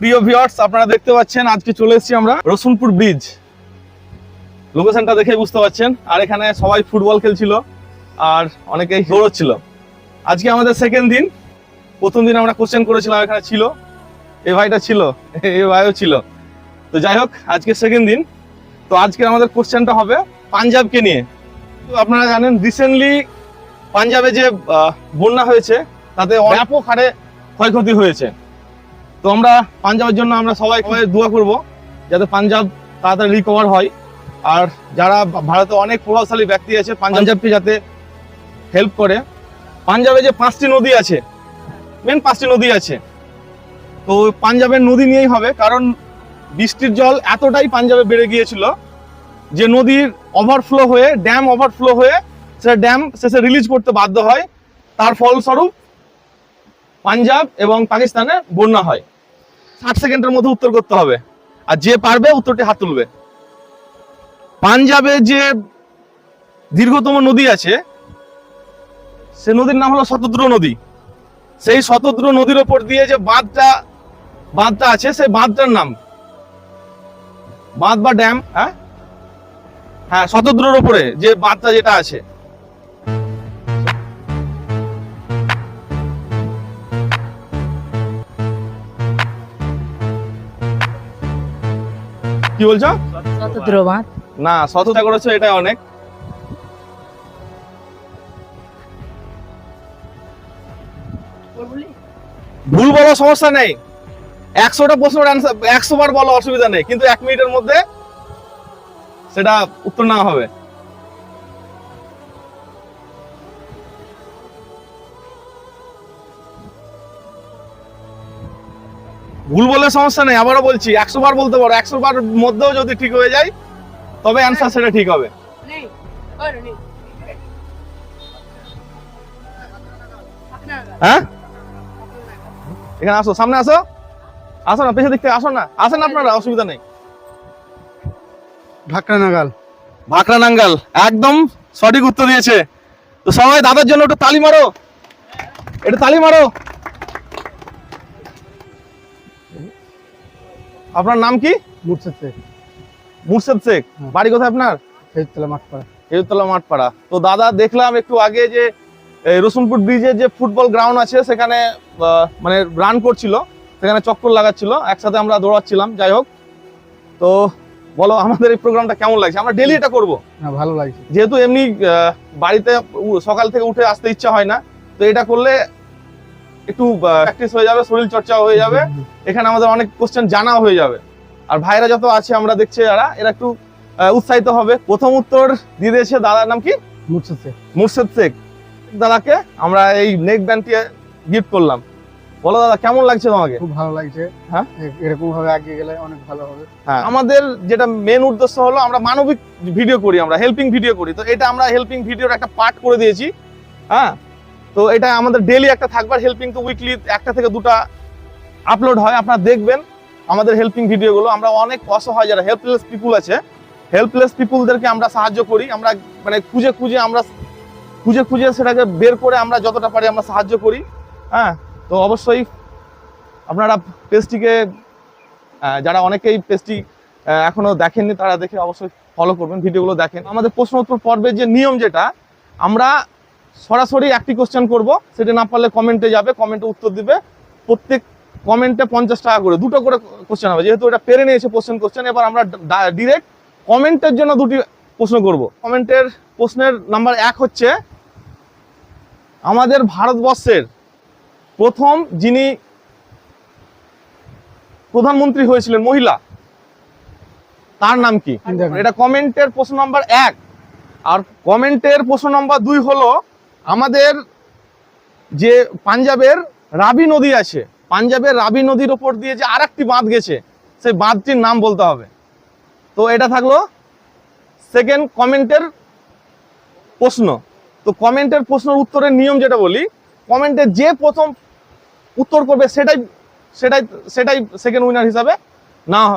প্রিয় ভিউয়ার্স আপনারা দেখতে পাচ্ছেন আজকে চলে এসেছি আমরা রসুনপুর ব্রিজ লোকেশনটা দেখে বুঝতে পারছেন। আর এখানে সবাই ফুটবল খেলছিল আর অনেকেই দৌড়চ্ছিল। আজকে আমাদের সেকেন্ড দিন। প্রথম দিন আমরা কোশ্চেন করেছিলাম এখানে ছিল। এ ভাইটা ছিল এ ভাইও ছিল। তো যাই হোক আজকে সেকেন্ড দিন। তো আজকে আমাদের কোশ্চেনটা হবে পাঞ্জাবকে নিয়ে। তো আপনারা জানেন রিসেন্টলি পাঞ্জাবে যে বন্যা হয়েছে তাতে ব্যাপক হারে ক্ষয়ক্ষতি হয়েছে। তো আমরা পাঞ্জাবের জন্য আমরা সবাই দোয়া করব যাতে পাঞ্জাব তাড়াতাড়ি রিকভার হয়। আর যারা ভারতে অনেক প্রভাবশালী ব্যক্তি আছে, পাঞ্জাবকে যাতে হেল্প করে। পাঞ্জাবে যে পাঁচটি নদী আছে মেন পাঁচটি নদী আছে। তো পাঞ্জাবের নদী নিয়েই হবে, কারণ বৃষ্টির জল এতটাই পাঞ্জাবে বেড়ে গিয়েছিল যে নদীর ওভারফ্লো হয়ে ড্যাম ওভারফ্লো হয়ে সেটা ড্যাম শেষে রিলিজ করতে বাধ্য হয়। তার ফলস্বরূপ পাঞ্জাব এবং পাকিস্তানে বন্যা হয়। ষাট সেকেন্ডের মধ্যে উত্তর করতে হবে। আর যে পারবে উত্তরটি হাত তুলবে। পাঞ্জাবে যে দীর্ঘতম নদী আছে, সে নদীর নাম হলো শতদ্র নদী। সেই শতদ্র নদীর ওপর দিয়ে যে বাঁধটা বাঁধটা আছে, সেই বাঁধটার নাম। বাঁধ বা ড্যাম হ্যাঁ? হ্যাঁ শতদ্রর ওপরে যে বাঁধটা যেটা আছে। কি বলছো? না সততা করেছ এটা অনেক। ভুল বলো সমস্যা নেই। একশোটা প্রশ্নের অ্যান্সার একশো বার বলো অসুবিধা নেই কিন্তু এক মিনিটের মধ্যে সেটা উত্তর নেওয়া হবে। ভুল বলে সমস্যা নেই আবারও বলছি একশো বার বলতে পারো একশো বার মধ্যেও যদি ঠিক হয়ে যায় তবে অ্যান্সার সেটা ঠিক হবে। নেই আর নেই। হ্যাঁ? এখানে আসো সামনে আসো। আসো না পেছন দিক থেকে আসো না আসেন আপনারা অসুবিধা নেই। ঢাকা নাগাল। ভাকরা নাঙ্গাল একদম সঠিক উত্তর দিয়েছে। তো সবাই দাদার জন্য একটু তালি মারো। একটু তালি মারো। আপনার নাম কি? মুর্শিদ শেখ। মুর্শেদ শেখ। বাড়ি কোথায় আপনার? ফেজতলা মাঠপাড়া। হেজতলা মাঠপাড়া। তো দাদা দেখলাম একটু আগে যে রসুনপুর ব্রিজের যে ফুটবল গ্রাউন্ড আছে সেখানে মানে রান করছিল সেখানে চক্কর লাগাচ্ছিল। একসাথে আমরা দৌড়াচ্ছিলাম যাই হোক। তো বলো আমাদের এই প্রোগ্রামটা কেমন লাগছে? আমরা ডেলি এটা করব। ভালো লাগছে। যেহেতু এমনি বাড়িতে সকাল থেকে উঠে আসতে ইচ্ছা হয় না তো এটা করলে একটু প্র্যাকটিস হয়ে যাবে শরীর চর্চা হয়ে যাবে। এখানে আমাদের অনেক কোশ্চেন জানা হয়ে যাবে। আর ভাইরা যত আছে আমরা দেখছি যারা এরা একটু উৎসাহিত হবে। প্রথম উত্তর দিয়ে দিয়েছে দাদার নাম কি? মুর্শিদ শেখ। মুর্শেদ শেখ। দাদাকে আমরা এই নেক ব্যান্ডটি গিফট করলাম। বলো দাদা কেমন লাগছে তোমাকে? খুব ভালো লাগছে। হ্যাঁ? এরকম ভাবে এগিয়ে গেলে অনেক ভালো হবে। হ্যাঁ। আমাদের যেটা মেন উদ্দেশ্য হলো আমরা মানবিক ভিডিও করি আমরা হেল্পিং ভিডিও করি। তো এটা আমরা হেল্পিং ভিডিওর একটা পার্ট করে দিয়েছি। হ্যাঁ? তো এটা আমাদের ডেলি একটা থাকবার হেল্পিং তো উইকলি একটা থেকে দুটা আপলোড হয়, আপনারা দেখবেন আমাদের হেল্পিং ভিডিওগুলো আমরা অনেক অসহায় যারা হেল্পলেস পিপুল আছে হেল্পলেস পিপুলদেরকে আমরা সাহায্য করি, আমরা মানে খুঁজে খুঁজে আমরা খুঁজে খুঁজে সেটাকে বের করে আমরা যতটা পারি আমরা সাহায্য করি হ্যাঁ? তো অবশ্যই আপনারা পেজটিকে যারা অনেকেই পেজটি এখনও দেখেননি তারা দেখে অবশ্যই ফলো করবেন ভিডিওগুলো দেখেন। আমাদের প্রশ্ন উত্তর পর্বের যে নিয়ম যেটা, আমরা সরাসরি একটি কোশ্চেন করব। সেটা না পারলে কমেন্টে যাবে কমেন্টে উত্তর দিবে। প্রত্যেক কমেন্টে পঞ্চাশ টাকা করে দুটো করে কোশ্চেন হবে। যেহেতু এটা পেরে নিয়েছে কোশ্চেন কোশ্চেন এবার আমরা ডিরেক্ট কমেন্টের জন্য দুটি প্রশ্ন করব। কমেন্টের প্রশ্নের নাম্বার এক হচ্ছে আমাদের ভারতবর্ষের প্রথম যিনি প্রধানমন্ত্রী হয়েছিলেন মহিলা তার নাম কি? এটা কমেন্টের প্রশ্ন নাম্বার এক। আর কমেন্টের প্রশ্ন নাম্বার দুই হলো আমাদের যে পাঞ্জাবের রাবি নদী আছে, পাঞ্জাবের রাবি নদীর ওপর দিয়ে যে আরেকটি বাঁধ গেছে, সেই বাঁধটির নাম বলতে হবে। তো এটা থাকল সেকেন্ড কমেন্টের প্রশ্ন। তো কমেন্টের প্রশ্নের উত্তরের নিয়ম যেটা বলি কমেন্টে যে প্রথম উত্তর করবে সেটাই সেটাই সেটাই সেকেন্ড উইনার হিসাবে না হবে।